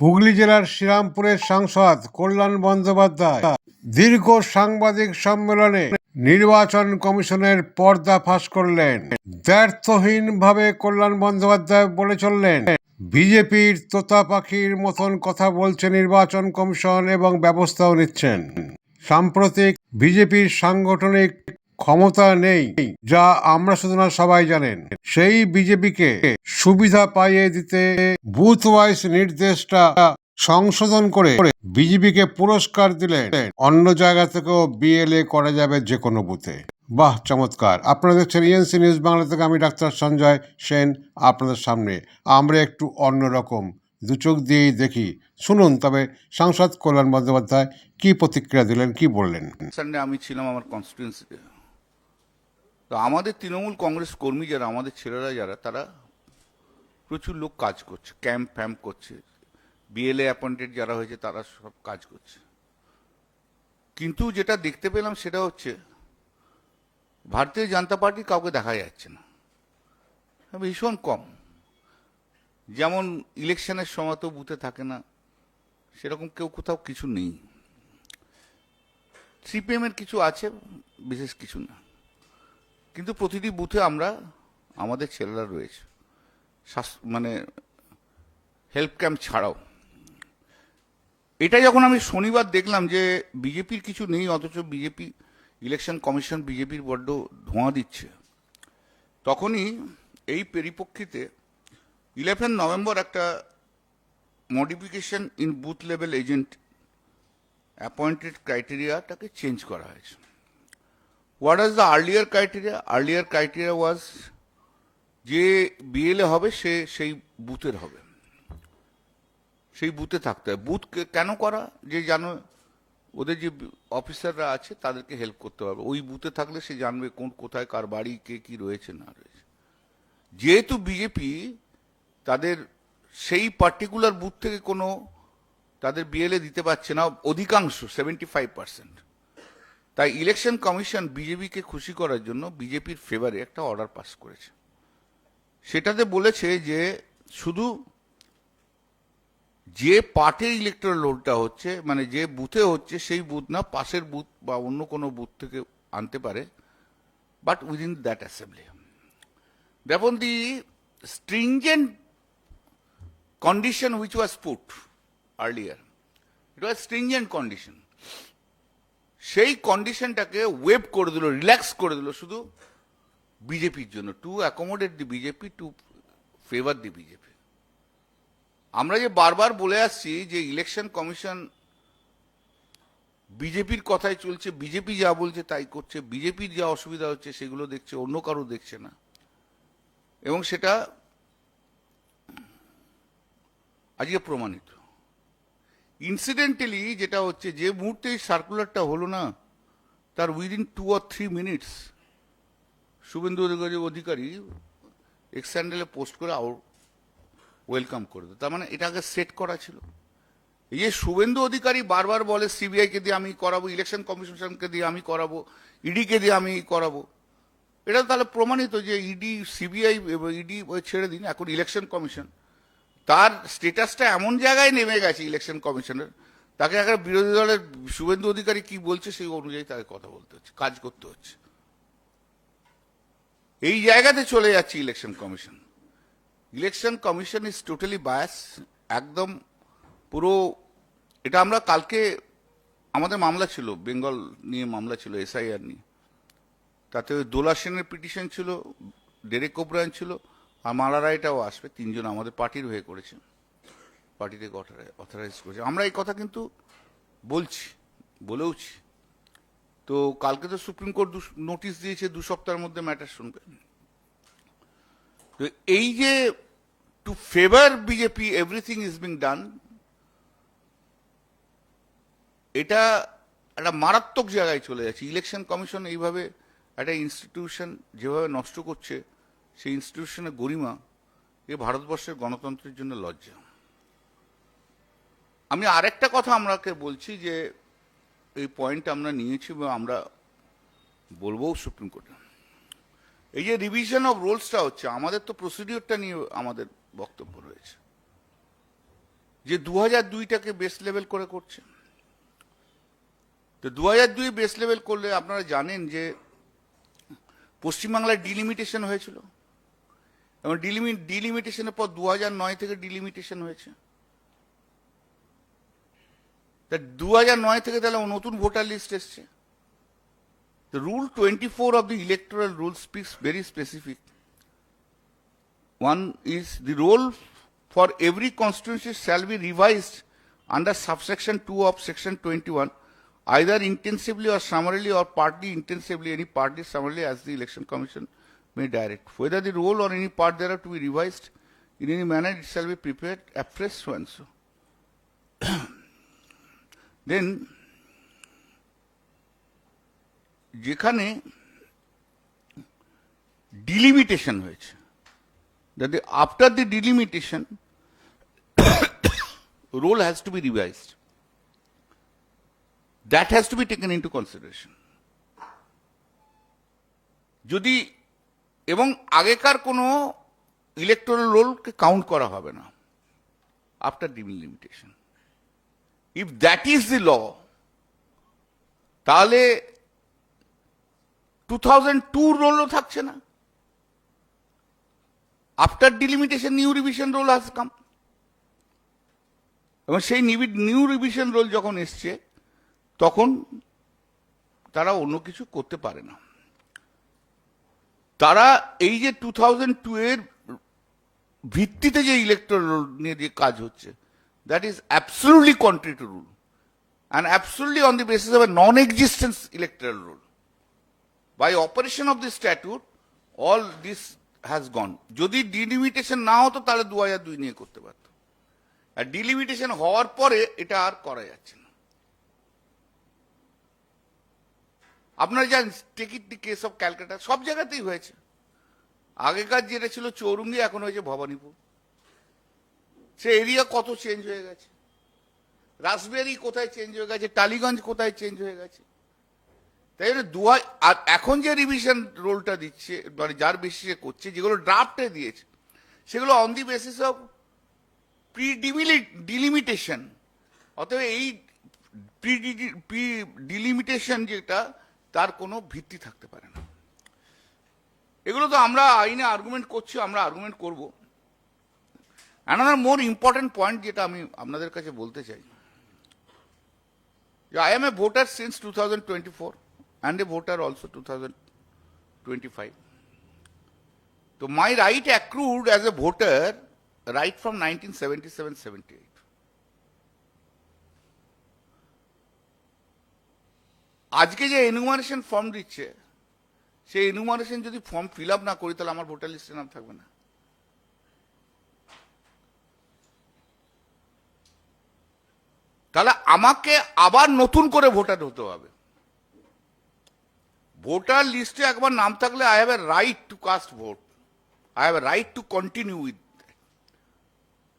হুগলি জেলার শ্রীরামপুরের সাংসদ কল্যাণ বন্দ্যোপাধ্যায় দীর্ঘ সাংবাদিক সম্মেলনে নির্বাচন কমিশনের পর্দা ফাঁস করলেন। দ্ব্যর্থহীনভাবে কল্যাণ বন্দ্যোপাধ্যায় বলে চললেন। বিজেপির তোতা পাখির মতন কথা বলছে নির্বাচন কমিশন এবং ব্যবস্থাও নিচ্ছেন। সাম্প্রতিক বিজেপির সাংগঠনিক ক্ষমতা নেই, যা আমরা শুধু না সবাই জানেন। সেই বিজেপিকে সুবিধা পাইয়ে দিতে বুথ ওয়াইজ নির্দেশটা সংশোধন করে বিজেপিকে পুরস্কার দিলে অন্য জায়গা থেকেও বিএলএ করা যাবে যে কোনো বুথে। বাহ, চমৎকার। আপনারা দেখছেন ইএনসি নিউজ বাংলা থেকে আমি ডাক্তার সঞ্জয় সেন আপনাদের সামনে। আমরা একটু অন্যরকম দু চোখ দিয়েই দেখি। শুনুন, তবে সাংসদ কল্যাণ বন্দ্যোপাধ্যায় কি প্রতিক্রিয়া দিলেন, কি বললেন? আমি ছিলাম আমার কনস্টিটুয়েন্সিতে তো আমাদের তৃণমূল কংগ্রেস কর্মী যারা, আমাদের ছেলেরা যারা, তারা প্রচুর লোক কাজ করছে, ক্যাম্প ফ্যাম্প করছে। বিএলএ অ্যাপয়েন্টেড যারা হয়েছে, তারা সব কাজ করছে। কিন্তু যেটা দেখতে পেলাম সেটা হচ্ছে, ভারতীয় জনতা পার্টি কাউকে দেখা যাচ্ছে না। ভীষণ কম। যেমন ইলেকশনের সময় তো বুথে থাকে না, সেরকম কেউ কোথাও কিছু নেই। সিপিএমের কিছু আছে, বিশেষ কিছু না। কিন্তু প্রতিটি বুথে আমরা, আমাদের ছেলেরা রয়েছে। মানে হেল্প ক্যাম্প ছাড়াও। এটা যখন আমি শনিবার দেখলাম যে বিজেপির কিছু নেই, অথচ বিজেপি, ইলেকশন কমিশন বিজেপির বড্ড ধোঁয়া দিচ্ছে, তখনই এই পরিপ্রেক্ষিতে ইলেভেন নভেম্বর একটা modification in booth level agent appointed ক্রাইটেরিয়াটাকে change করা হয়েছে। What is the earlier criteria earlier criteria was যে বিএলএ হবে, সে সেই বুথের হবে। সেই বুথে থাকতে হয়। বুথ কেন করা? যে জানো, ওদের যে অফিসাররা আছে, তাদেরকে হেল্প করতে হবে। ওই বুথে থাকলে সে জানবে কোন, কোথায়, কার বাড়ি, কে কি রয়েছে, না রয়েছে। যেহেতু বিজেপি তাদের সেই পার্টিকুলার বুথ থেকে কোনো, তাদের বিএলএ দিতে পারছে না, অধিকাংশ সেভেন্টি ফাইভ পার্সেন্ট তাই ইলেকশন কমিশন বিজেপিকে খুশি করার জন্য বিজেপির ফেভারে একটা অর্ডার পাস করেছে সেটাতে বলেছে যে শুধু যে পার্টের ইলেকট্রাল রোলটা হচ্ছে মানে যে বুথে হচ্ছে, সেই বুথ না, পাশের বুথ বা অন্য কোনো বুথ থেকে আনতে পারে বাট উইদিন দ্যাট অ্যাসেম্বলি দেখুন দি stringent condition which was put earlier. It was stringent condition. সেই কন্ডিশনটাকে ওয়েব করে দিল রিল্যাক্স করে দিল, শুধু বিজেপির জন্য। To accommodate the BJP to favour the BJP আমরা যে বারবার বলে আসছি যে ইলেকশন কমিশন বিজেপির কথাই চলছে বিজেপি যা বলছে তাই করছে বিজেপির যা অসুবিধা হচ্ছে সেগুলো দেখছে, অন্য কারও দেখছে না। এবং সেটা আজকে প্রমাণিত। ইনসিডেন্টালি যেটা হচ্ছে, যে মুহূর্তে সার্কুলারটা হলো না, তার within two or three minutes Suvendu Adhikari Adhikari X স্যান্ডেলে post করে আউট ওয়েলকাম করে দেয়। তার মানে এটা আগে সেট করা ছিল। এই যে শুভেন্দু অধিকারী বারবার বলে সিবিআইকে দিয়ে আমি করাবো ইলেকশন কমিশনকে দিয়ে আমি করাবো ইডিকে দিয়ে আমি করাবো। এটা তাহলে প্রমাণিত যে ইডি সিবিআই ইডি ছেড়ে দিন, এখন ইলেকশন কমিশন তার স্টেটাসটা এমন জায়গায় নেমে গেছে ইলেকশন কমিশনের, তাকে একটা বিরোধী দলের শুভেন্দু অধিকারী কি বলছে সেই অনুযায়ী তাকে কথা বলতে হচ্ছে, কাজ করতে হচ্ছে। এই জায়গাতে চলে যাচ্ছে election commission. Election commission is totally bias, একদম পুরো, এটা আমরা কালকে, আমাদের মামলা ছিল, বেঙ্গল নিয়ে মামলা ছিল, এসআইআর নিয়ে। তাতে ওই দোলা সেনের পিটিশন ছিল, ডেরেক ওব্রায়ন ছিল আর মালা রায়টাও আসবে, তিনজন আমাদের পার্টির হয়ে করেছেন পার্টি অথরাইজ করেছে। আমরা এই কথা কিন্তু বলছি, বলেওছি। তো কালকে তো সুপ্রিম কোর্ট নোটিশ দিয়েছে, দু সপ্তাহের মধ্যে ম্যাটার শুনবে। তো এই যে to favour BJP everything is being done এটা একটা মারাত্মক জায়গায় চলে যাচ্ছে। ইলেকশন কমিশন এইভাবে একটা ইনস্টিটিউশন যেভাবে নষ্ট করছে সেই ইনস্টিটিউশনের গরিমা এ ভারতবর্ষের গণতন্ত্রের জন্য লজ্জা। আমি আরেকটা কথা আমরাকে বলছি যে, এই পয়েন্ট আমরা নিয়েছি বা আমরা বলব সুপ্রিম কোর্টে এই যে রিভিশন অফ রোলসটা হচ্ছে, আমাদের তো প্রসিডিওরটা নিয়ে আমাদের বক্তব্য রয়েছে। যে দু হাজার দুইটাকে বেস লেভেল করে করছে। তো দু হাজার দুই বেস লেভেল করলে আপনারা জানেন যে পশ্চিমবাংলায় ডিলিমিটেশন হয়েছিল। এবং ডিলিমিট ডিলিমিটেশনের পর দু নয় থেকে ডিলিমিটেশন হয়েছে তা দু নয় থেকে তাহলে নতুন ভোটার লিস্ট এসছে The rule 24 of the electoral rule speaks very specific. One is the role for every constituency shall be revised under subsection 2 of section 21, either intensively or summarily or partly intensively, any partly summarily as the election commission may direct. Whether the role or any part thereof to be revised in any manner, it shall be prepared afresh so and so. then যেখানে delimitation হয়েছে that the, after the delimitation role has to be revised that has to be taken into consideration যদি এবং আগেকার কোনো electoral রোলকে count করা হবে না after delimitation if that is the law তাহলে টু থাউজেন্ড টু রোলও থাকছে না। After delimitation new revision roll has come এবং সেই নিউ রিভিশন রোল যখন এসছে, তখন তারা অন্য কিছু করতে পারে না। তারা এই যে টু থাউজেন্ড টু এর ভিত্তিতে যে ইলেকট্রাল রোল নিয়ে যে কাজ হচ্ছে that is absolutely contrary to rule and absolutely on the basis of a non existence electoral roll by operation of the statute all this has gone যদি delimitation না হতো, তাহলে দু হাজার দুই নিয়ে করতে পারতো। আর ডিলিমিটেশন হওয়ার পরে এটা আর করা যাচ্ছে না। আপনারা জানেন, টেকিট কেস অফ ক্যালকাটা, সব জায়গাতেই হয়েছে। আগেকার যেটা ছিল চৌরঙ্গি, এখন হয়েছে ভবানীপুর। সে এরিয়া কত চেঞ্জ হয়ে গেছে। রাসবেরি কোথায় চেঞ্জ হয়ে গেছে, টালিগঞ্জ কোথায় চেঞ্জ হয়ে গেছে। তাই জন্য দু হাজার আর এখন যে রিভিশন রোলটা দিচ্ছে মানে যার বেসিসে করছে, যেগুলো ড্রাফটে দিয়েছে, সেগুলো on the basis of pre delimitation অতএব এই প্রি ডিলিমিটেশন যেটা তার কোনো ভিত্তি থাকতে পারে না এগুলো তো আমরা আইনে আর্গুমেন্ট করছি, আমরা আর্গুমেন্ট করব অ্যানাদার মোর ইম্পর্টেন্ট পয়েন্ট যেটা আমি আপনাদের কাছে বলতে চাই I am a voter since 2024 and a voter also 2025. So my right accrued as a voter right from 1977-78. আজকে যে এনুমারেশন ফর্ম দিচ্ছে, সেই এনুমারেশন যদি ফর্ম ফিল আপ না করি, তাহলে আমার ভোটার লিস্টে নাম থাকবে না। তাহলে আমাকে আবার নতুন করে ভোটার হতে হবে। ভোটার লিস্টে একবার নাম থাকলে I have a right to cast vote I have a right to continue with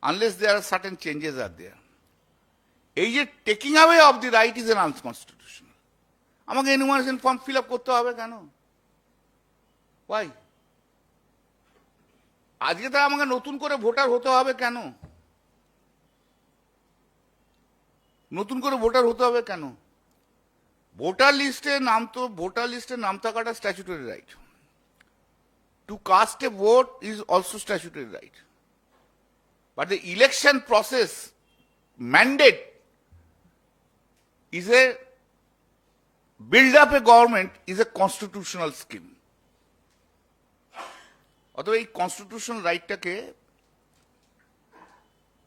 unless there are certain changes are there এই যে taking away of the right is an unconstitutional আমাকে enumeration form fill করতে হবে কেন? Y আজকে তো আমাকে নতুন করে ভোটার হতে হবে কেন? নতুন করে ভোটার হতে হবে কেন? ভোটার লিস্টে নাম তো ভোটার লিস্টে নাম থাকাটা statutory right to cast a vote is also statutory right but the election process mandate is a build up a government is a constitutional scheme. অথবা এই কনস্টিটিউশনাল রাইটটাকে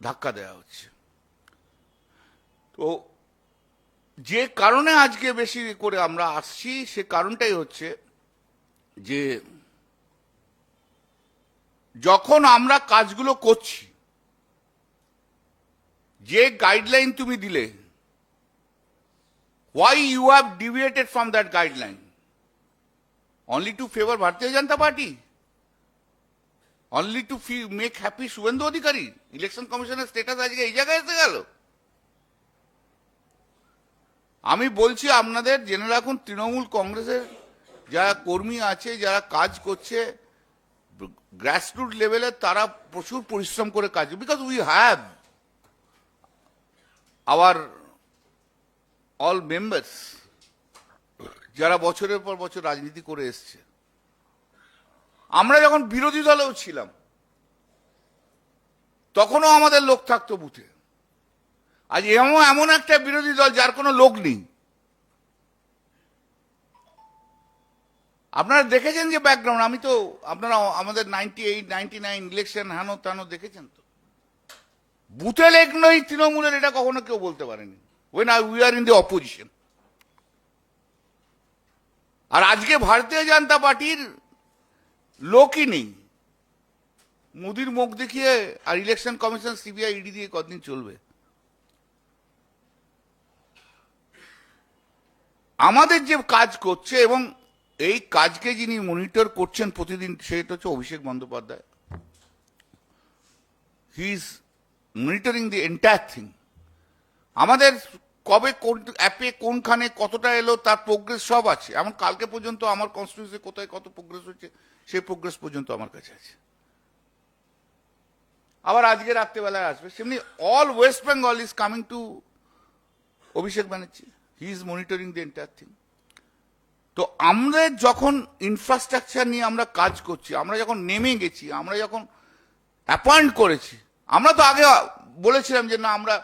ধাক্কা দেওয়া হচ্ছে। তো যে কারণে আজকে বেশি করে আমরা আসছি, সে কারণটাই হচ্ছে যে যখন আমরা কাজগুলো করছি, যে গাইডলাইন তুমি দিলে why you have deviated from that guideline? Only to favor Bharatiya Janata Party? Only to make happy Suvendu Adhikari? Election কমিশনের স্টেটাস আজকে এই জায়গায় এসে গেল আমি বলছি আপনাদের জেনে রাখুন, তৃণমূল কংগ্রেসের যারা কর্মী আছে, যারা কাজ করছে গ্রাসরুট লেভেলে তারা প্রচুর পরিশ্রম করে কাজ because we have our all members যারা বছরের পর বছর রাজনীতি করে এসছে আমরা যখন বিরোধী দলেও ছিলাম, তখনও আমাদের লোক থাকতো বুথে। আজ এমন এমন একটা বিরোধী দল যার কোনো লোক নেই। আপনারা দেখেছেন যে ব্যাকগ্রাউন্ড আমি তো, আপনারা আমাদের ninety eight ninety nine election হেন তেন দেখেছেন তো? বুথে লেগ নই তৃণমূলের এটা কখনো কেউ বলতে পারেনি। When I we are in the opposition আর আজকে ভারতীয় জনতা পার্টির লোকই নেই। মোদির মুখ দেখিয়ে আর ইলেকশন কমিশন সিবিআই ইডি দিয়ে কতদিন চলবে? আমাদের যে কাজ করছে এবং এই কাজকে যিনি মনিটর করছেন প্রতিদিন, সেটা হচ্ছে Abhishek Bandyopadhyay. He is monitoring the entire thing আমাদের কবে কোন অ্যাপে কোনখানে কতটা এলো, তার প্রোগ্রেস সব আছে। এমন কালকে পর্যন্ত আমার কনস্টিটিউন্সি কোথায় কত প্রোগ্রেস হচ্ছে, সেই প্রোগ্রেস পর্যন্ত আমার কাছে আছে। আবার আজকে রাত্রেবেলায় আসবে। সেমনি all West Bengal is coming to Abhishek Banerjee he is monitoring the entire thing তো আমরা যখন ইনফ্রাস্ট্রাকচার নিয়ে আমরা কাজ করছি, আমরা যখন নেমে গেছি, আমরা যখন অ্যাপয়েন্ট করেছি, আমরা তো আগে বলেছিলাম যে না, আমরা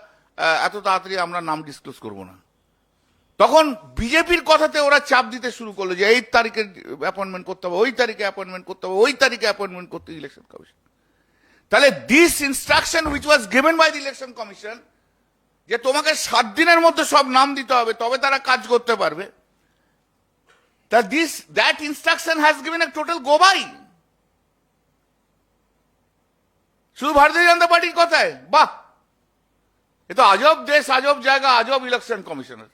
এত তাড়াতাড়ি আমরা নাম ডিসক্লোজ করব না। তখন বিজেপির কথাতে ওরা চাপ দিতে শুরু করল যে এই তারিখে অ্যাপয়েন্টমেন্ট করতে হবে, ওই তারিখে অ্যাপয়েন্টমেন্ট করতে হবে, ওই তারিখে অ্যাপয়েন্টমেন্ট করতে ইলেকশন কমিশন তাহলে this instruction which was given by the election commission যে তোমাকে সাত দিনের মধ্যে সব নাম দিতে হবে, তবে তারা কাজ করতে পারবে। তা this that instruction has given a total go by শুধু ভারতীয় জনতা পার্টির কথায়, বাহ! এ তো আজব দেশ আজব জায়গা আজব ইলেকশন কমিশনার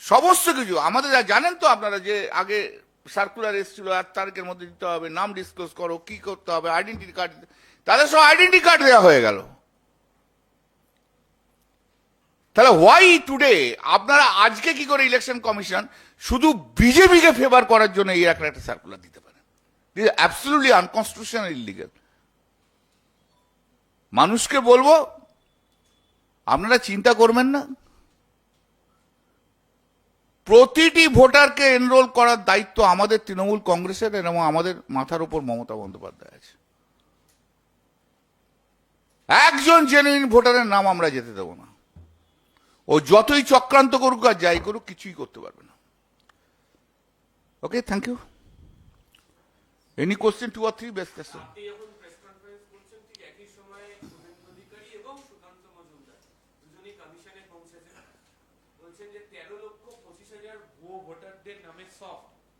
সমস্ত কিছু, আমাদের জানেন তো আপনারা যে আগে সার্কুলার এসেছিল এক তারিখের মধ্যে দিতে হবে, নাম ডিসক্লোজ করো, কি করতে হবে আইডেন্টি কার্ড তাদের সব আইডেন্টি কার্ড দেওয়া হয়ে গেল। তাহলে হোয়াই টুডে আপনারা আজকে কি করে ইলেকশন কমিশন শুধু বিজেপিকে ফেভার করার জন্য এই একটা সার্কুলার দিতে পারেন? দিস অ্যাবসলিউটলি আনকনস্টিটিউশনাল ইলিগাল মানুষকে বলব, আপনারা চিন্তা করবেন না। প্রতিটি ভোটারকে এনরোল করার দায়িত্ব আমাদের তৃণমূল কংগ্রেসের এবং আমাদের মাথার উপর মমতা বন্দ্যোপাধ্যায় আছে। একজন জেনুইন ভোটারের নাম আমরা যেতে দেবো না। ও যতই চক্রান্ত করুক আর যাই করুক, কিছুই করতে পারবে না। Okay thank you any question two or three best আপনি যখন প্রেস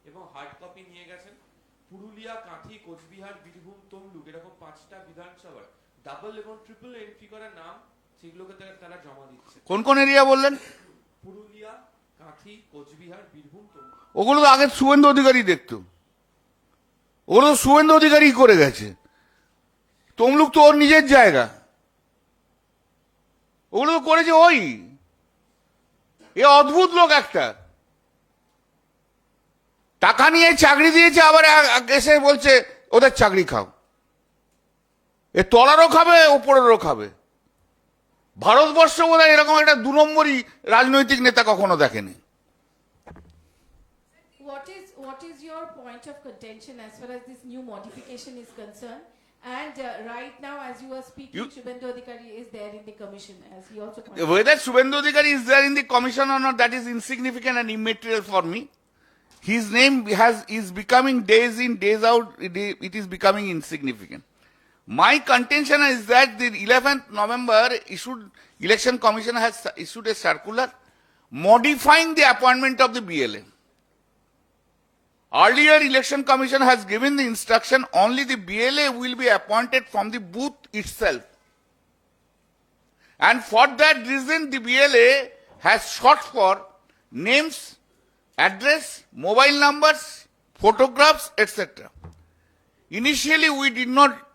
এবং হার্ড কপি নিয়ে গেছেন। পুরুলিয়া কাঁথি কোচবিহার বীরভূম তমলুক এরকম পাঁচটা বিধানসভার ডাবল এবং ট্রিপল এন্ট্রি নাম সেগুলোকে তারা- তারা জমা দিচ্ছে। কোন কোন এরিয়া বললেন? পুরুলিয়া কাঁথি কোচবিহার বীরভূম তমলুক। ওগুলো তো আগে শুভেন্দু অধিকারী দেখতো। ওগুলো তো শুভেন্দু অধিকারী করে গেছে। তমলুক তো ওর নিজের জায়গা। ওগুলো তো করেছে ওই। এ অদ্ভুত লোক একটা। টাকা নিয়ে চাকরি দিয়েছে, আবার এসে বলছে, ওদের চাকরি খাও। এ তলারও খাবে, ওপরেরও খাবে। ভারতবর্ষ বোধ হয় এরকম একটা দু নম্বরই রাজনৈতিক নেতা কখনো দেখেনি। What is your point of contention as far as this new modification is concerned? And uh, right now, as you are speaking, You- Shubhendu Adhikari is there in the commission, as he also pointed. Whether Subhendu Adhikari is there in the commission or not, that is insignificant and immaterial for me. His name has is becoming days in, days out, it i- it is becoming insignificant. My contention is that the 11th November issued, election commission has issued a circular modifying the appointment of the BLA. Earlier, election commission has given the instruction only the BLA will be appointed from the booth itself. And for that reason, the BLA has sought for names, address, mobile numbers, photographs, etc. Initially, we did not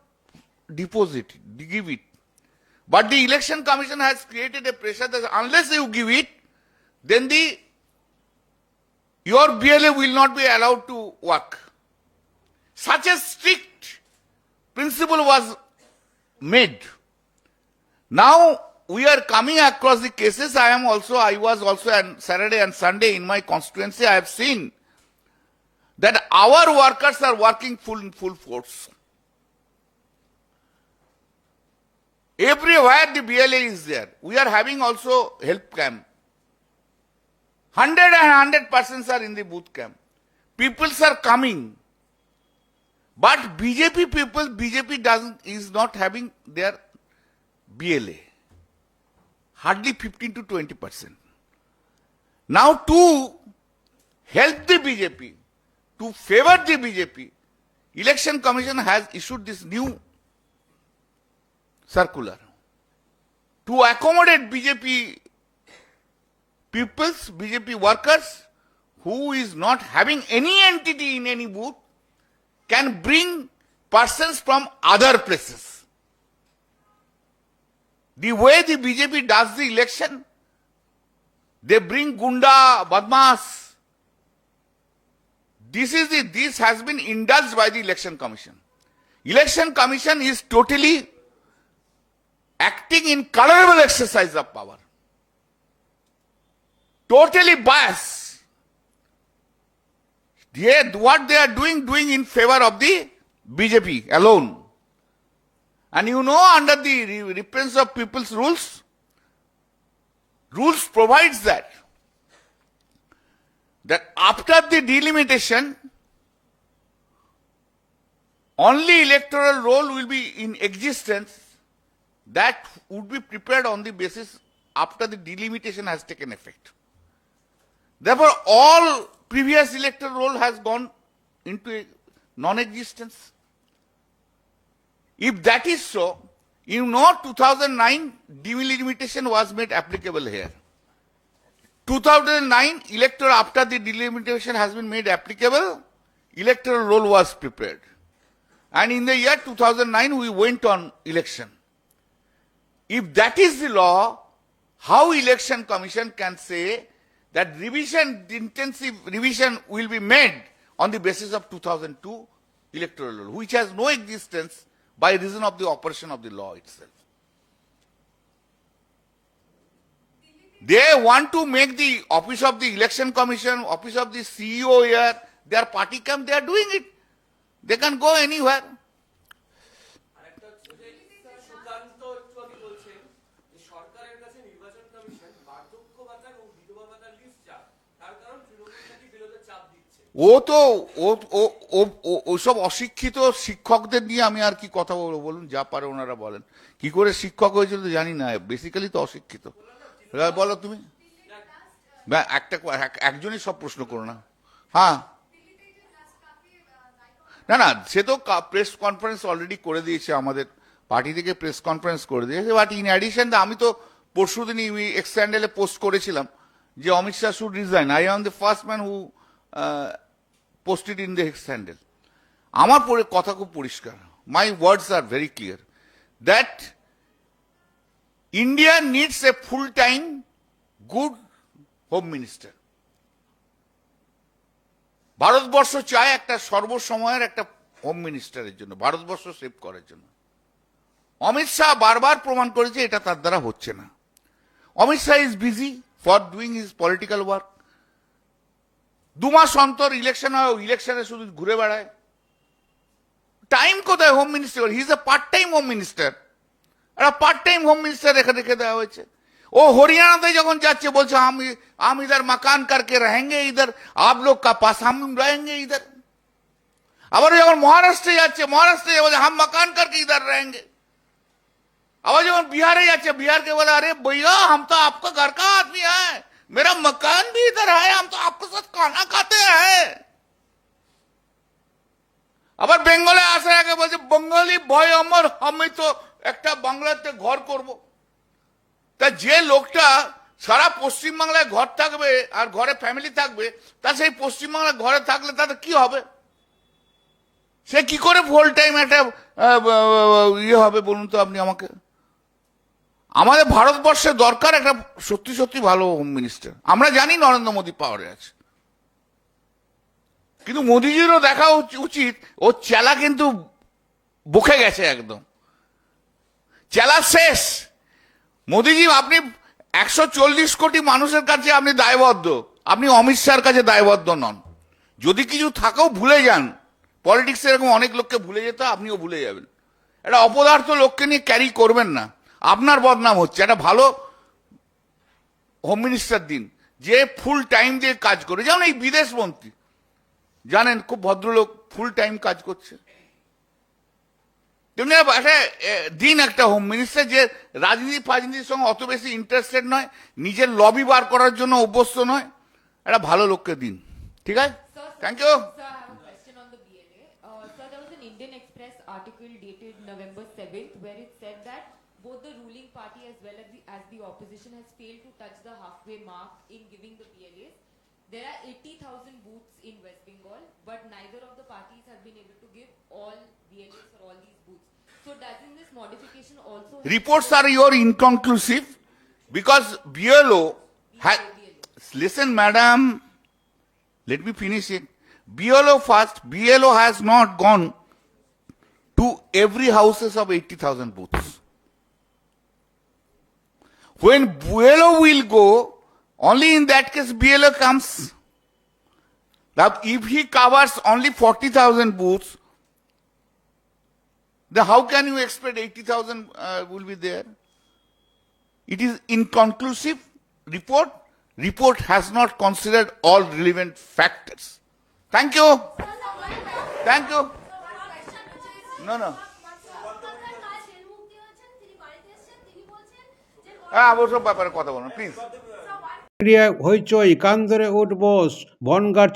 deposit, give it. But the election commission has created a pressure that unless you give it, then the your BLA will not be allowed to work. Such a strict principle was made. Now we are coming across the cases. I am also, I was also on Saturday and Sunday in my constituency. I have seen that our workers are working full in full force. Everywhere the BLA is there. We are having also help camp. 100 and 100 persons are in the boot camp. Peoples are coming. But BJP people, BJP doesn't, is not having their BLA. Hardly 15 to 20 percent. Now to help the BJP, to favor the BJP, Election Commission has issued this new circular to accommodate BJP peoples, BJP workers who is not having any entity in any booth can bring persons from other places. The way the BJP does the election, they bring Gunda, Badmas. This is the, this has been indulged by the election commission. Election commission is totally acting in colorable exercise of power. Totally biased. They, what they are doing, doing in favor of the BJP alone. And you know, under the re- reference of people's rules, rules provides that that after the delimitation, only electoral roll will be in existence that would be prepared on the basis after the delimitation has taken effect. Therefore, all previous electoral roll has gone into non-existence. If that is so, you know 2009 delimitation was made applicable here. 2009 electoral after the delimitation has been made applicable, electoral roll was prepared. And in the year 2009 we went on election. If that is the law, how election commission can say that revision, intensive revision will be made on the basis of 2002 electoral law, which has no existence by reason of the operation of the law itself. They want to make the office of the election commission, office of the CEO here, their party camp, they are doing it. They can go anywhere. ও তো ওসব অশিক্ষিত শিক্ষকদের নিয়ে আমি আর কি কথা বলব বলুন, যা পারে ওনারা বলেন। কি করে শিক্ষক হয়েছিল জানি না বেসিক্যালি তো অশিক্ষিত। বলো তুমি। একটা এক- একজনই সব প্রশ্ন করো না। হ্যাঁ। না না, সে তো প্রেস কনফারেন্স অলরেডি করে দিয়েছে আমাদের পার্টি থেকে প্রেস কনফারেন্স করে দিয়েছে। বাট ইন অ্যাডিশন আমি তো পরশু দিনই এক্স পোস্ট করেছিলাম যে Amit Shah should resign I am the first man who in the sandal আমার পরে, কথা খুব পরিষ্কার। My words are very clear that India needs a full time good home minister Bharatvarsha চায় একটা সর্বসময়ের একটা হোম মিনিস্টারের জন্য, ভারতবর্ষ সেভ করার জন্য। অমিত শাহ বারবার প্রমাণ করেছে, এটা তার দ্বারা হচ্ছে না। Amit Shah is busy for doing his political work দু মাস অন্তর ইলেকশন হয় ইলেকশনে শুধু ঘুরে বেড়ায়। টাইম কোথায় home minister he is a part time home minister একটা পার্ট টাইম হোম মিনিস্টার রেখে রেখে দেওয়া হয়েছে। ও হরিয়ানাতে যখন যাচ্ছে, বলছে, আমি আমি ইধার মাকান কারকে রহেঙ্গে ইধার, আপ লোক কা পাস হাম রহেঙ্গে ইধার। আবার যখন মহারাষ্ট্রে যাচ্ছে, মহারাষ্ট্রে বলছে, হাম মাকান কারকে ইধার রহেঙ্গে? আবার যখন বিহারে যাচ্ছে, বিহারকে বলে, আরে বইয়া হাম তো আপকা ঘর কা আদমি হ্যাঁ मेरा मकान भी इधर है हम तो आपके साथ खाना खाते हैं আবার বেঙ্গলে আসার আগে বলছে বঙ্গালী ভয় আমার আমি তো একটা বাংলাতে ঘর করব তা যে লোকটা সারা পশ্চিমবাংলায় ঘর থাকবে আর ঘরে ফ্যামিলি থাকবে তা সেই পশ্চিমবাংলায় ঘরে থাকলে তাতে কি হবে সে কি করে ফুল টাইম একটা আহ, আহ, ইয়ে হবে বলুন তো আপনি আমাকে আমাদের ভারতবর্ষে দরকার একটা সত্যি সত্যি ভালো হোম মিনিস্টার আমরা জানি নরেন্দ্র মোদী পাওয়ারে আছে। কিন্তু মোদিজিরও দেখা উচিত, ও চেলা কিন্তু বুকে গেছে একদম। চেলা শেষ। মোদিজি, আপনি একশো চল্লিশ কোটি মানুষের কাছে আপনি দায়বদ্ধ। আপনি অমিত শাহর কাছে দায়বদ্ধ নন। যদি কিছু থাকেও ভুলে যান। পলিটিক্স এরকম অনেক লোককে ভুলে যেত আপনিও ভুলে যাবেন। একটা অপদার্থ লোককে নিয়ে ক্যারি করবেন না। আপনার বদনাম হচ্ছে। একটা ভালো হোম মিনিস্টার দিন যে ফুল টাইম দিয়ে কাজ করে। যেমন এই বিদেশ মন্ত্রী জানেন খুব ভদ্রলোক ফুল টাইম কাজ করছে। তেমনি একটা দিন একটা হোম মিনিস্টার যে রাজনীতি ফাজনীতির সঙ্গে অত বেশি ইন্টারেস্টেড নয় নিজের লবি বার করার জন্য অভ্যস্ত নয়। একটা ভালো লোককে দিন। ঠিক আছে? Thank you. Uh, article dated November 7th where it said that both the ruling party as well as the, as the opposition has failed to touch the halfway mark in giving the BLAs. There are 80,000 booths in West Bengal, but neither of the parties have been able to give all BLAs for all these booths. So doesn't this modification also reports are your inconclusive because BLO had listen madam let me finish it BLO first BLO has not gone to every houses of 80,000 booths when BLO will go only in that case BLO comes now if he covers only 40,000 booths then how can you expect 80,000 uh, will be there? It is inconclusive report. Report has not considered all relevant factors. Thank you. Thank you. No, no. হ্যাঁ অবশ্য ব্যাপারে কথা বলুন please হইচই কান ধরে উঠবোস বনগার